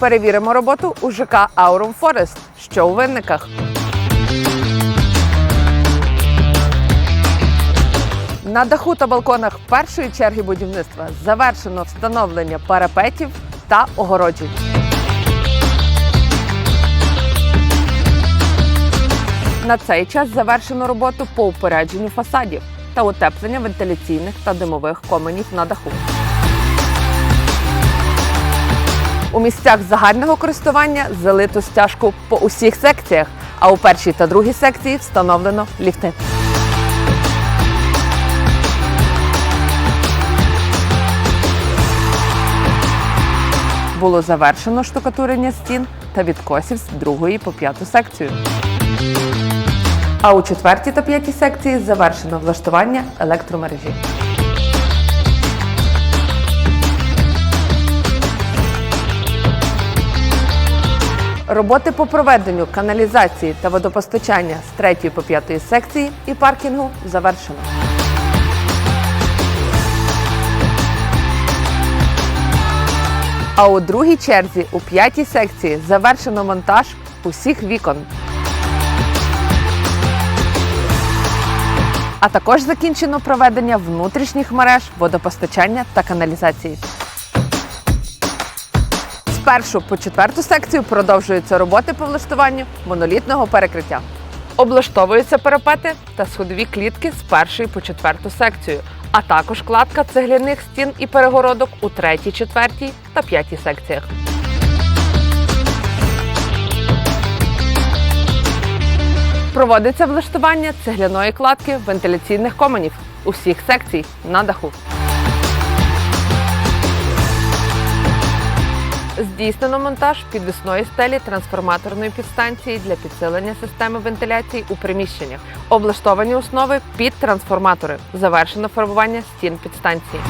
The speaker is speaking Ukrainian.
Перевіримо роботу у ЖК Аурум Форест, що у винниках. На даху та балконах першої черги будівництва завершено встановлення парапетів та огороджень. На цей час завершено роботу по упередженню фасадів та утеплення вентиляційних та димових коменів на даху. У місцях загального користування залито стяжку по усіх секціях, а у першій та другій секції встановлено ліфти. Було завершено штукатурення стін та відкосів з другої по п'яту секцію. А у четвертій та п'ятій секції завершено влаштування електромережі. Роботи по проведенню каналізації та водопостачання з 3 по 5 секції і паркінгу завершено. А у другій черзі у п'ятій секції завершено монтаж усіх вікон. А також закінчено проведення внутрішніх мереж водопостачання та каналізації. Першу по четверту секцію продовжуються роботи по влаштуванню монолітного перекриття. Облаштовуються парапети та сходові клітки з першої по четверту секцію, а також кладка цегляних стін і перегородок у третій, четвертій та п'ятій секціях. Проводиться влаштування цегляної кладки вентиляційних коменів усіх секцій на даху. Здійснено монтаж підвісної стелі трансформаторної підстанції для підсилення системи вентиляції у приміщеннях. Облаштовані основи під трансформатори. Завершено фарбування стін підстанції.